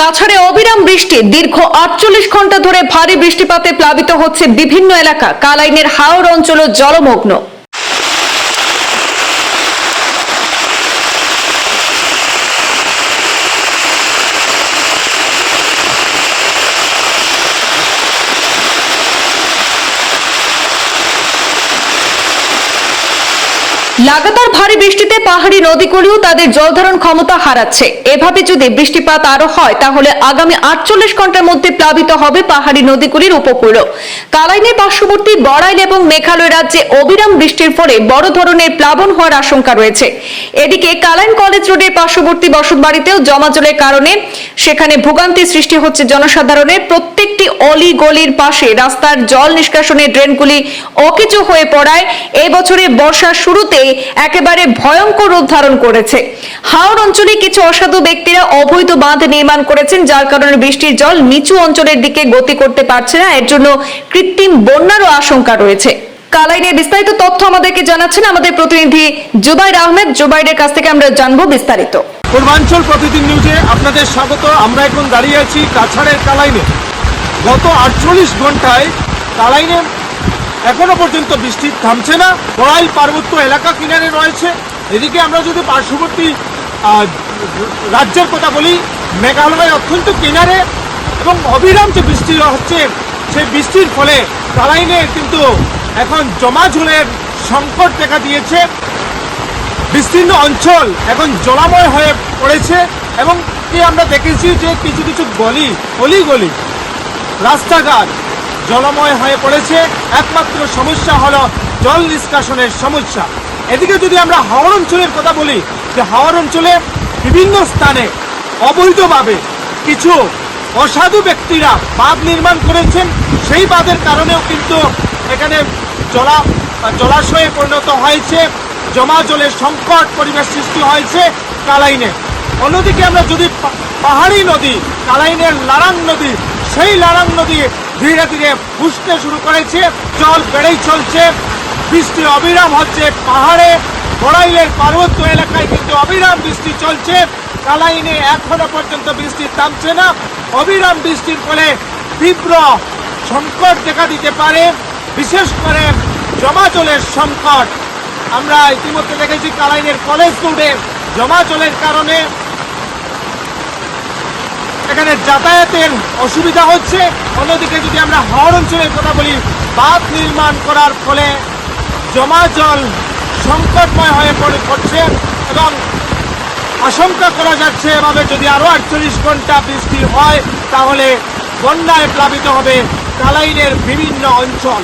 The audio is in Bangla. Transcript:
কাছাড়ে অবিরাম বৃষ্টি। দীর্ঘ আটচল্লিশ ঘণ্টা ধরে ভারী বৃষ্টিপাতে প্লাবিত হচ্ছে বিভিন্ন এলাকা। কালাইনের হাওড় অঞ্চল জলমগ্ন। লাগাতার ভারী বৃষ্টিতে পাহাড়ি নদীগুলিও তাদের জলধারণ ক্ষমতা হারাচ্ছে। এভাবে যদি বৃষ্টিপাত আরও হয়, তাহলে আগামী আটচল্লিশ ঘণ্টার মধ্যে প্লাবিত হবে পাহাড়ি নদীগুলির উপকূল কালাইনের পার্শ্ববর্তী বড়াইল এবং মেঘালয় রাজ্যে অবিরাম বৃষ্টির ফলে বড় ধরনের প্লাবন হওয়ার আশঙ্কা রয়েছে। এদিকে কালাইন কলেজ রোডের পার্শ্ববর্তী বসতবাড়িতেও জমা জলের কারণে সেখানে ভোগান্তি সৃষ্টি হচ্ছে জনসাধারণের। প্রত্যেকটি অলি গলির পাশে রাস্তার জল নিষ্কাশনের ড্রেনগুলি অকেজো হয়ে পড়ায়। এবছরে বর্ষার শুরুতে একেবারে ভয়ঙ্কর রূপ ধারণ করেছে। হাওড় অঞ্চলে কিছু অসাধু ব্যক্তিরা অবৈধ বাঁধ নির্মাণ করেছেন, যার কারণে বৃষ্টির জল নিচু অঞ্চলের দিকে গতি করতে পারছে না। এর জন্য কৃত্রিম বন্যারও আশঙ্কা রয়েছে। কালাইনের বিস্তারিত তথ্য আমাদেরকে জানাচ্ছেন আমাদের প্রতিনিধি জুবাইর আহমেদ। জুবাইরের কাছ থেকে আমরা জানব বিস্তারিত। পূর্বাঞ্চল প্রতিদিন নিউজে আপনাদের স্বাগত। আমরা এখন দাঁড়িয়ে আছি কাছাড়ের কালাইনে। গত আটচল্লিশ ঘন্টায় কালাইনে এখনও পর্যন্ত বৃষ্টি থামছে না। বড়াইল পার্বত্য এলাকা কিনারে রয়েছে। এদিকে আমরা যদি পার্শ্ববর্তী রাজ্যের কথা বলি, মেঘালয় অত্যন্ত কিনারে এবং অবিরাম যে বৃষ্টি হচ্ছে, সেই বৃষ্টির ফলে কালাইনে কিন্তু এখন জমা ঝুলের সংকট দেখা দিয়েছে। বিস্তীর্ণ অঞ্চল এখন জলাময় হয়ে পড়েছে এবং কি আমরা দেখেছি যে কিছু কিছু গলি গলি গলি, রাস্তাঘাট জলময় হয়ে পড়েছে। একমাত্র সমস্যা হলো জল নিষ্কাশনের সমস্যা। এদিকে যদি আমরা হাওড় অঞ্চলের কথা বলি, যে হাওড় অঞ্চলে বিভিন্ন স্থানে অবৈধভাবে কিছু অসাধু ব্যক্তিরা বাঁধ নির্মাণ করেছেন, সেই বাঁধের কারণেও কিন্তু এখানে জলা, জলাশয়ে পরিণত হয়েছে। জমা জলের সংকট পরিবেশ সৃষ্টি হয়েছে কালাইনে। অন্যদিকে আমরা যদি পাহাড়ি নদী, কালাইনের লারাং নদী সেই লারাং নদী ধীরে ধীরে বুঝতে শুরু করেছে। জল বেড়েই চলছে। বৃষ্টি অবিরাম হচ্ছে পাহাড়ে। বড়াইলের পার্বত্য এলাকায় কিন্তু অবিরাম বৃষ্টি চলছে। কালাইনে এখনও পর্যন্ত বৃষ্টি থামছে না। অবিরাম বৃষ্টির ফলে তীব্র সংকট দেখা দিতে পারে। বিশেষ করে জমা জলের সংকট। আমরা ইতিমধ্যে দেখেছি কালাইনের কলেজ রোডে জমা জলের কারণে এখানে যাতায়াতের অসুবিধা হচ্ছে। অন্যদিকে যদি আমরা হাওড় অঞ্চলের কথা বলি, বাঁধ নির্মাণ করার ফলে জমা জল সংকটময় হয়ে পড়ে পড়ছে এবং আশঙ্কা করা যাচ্ছে এভাবে যদি আরও আটচল্লিশ ঘণ্টা বৃষ্টি হয়, তাহলে বন্যায় প্লাবিত হবে কালাইনের বিভিন্ন অঞ্চল।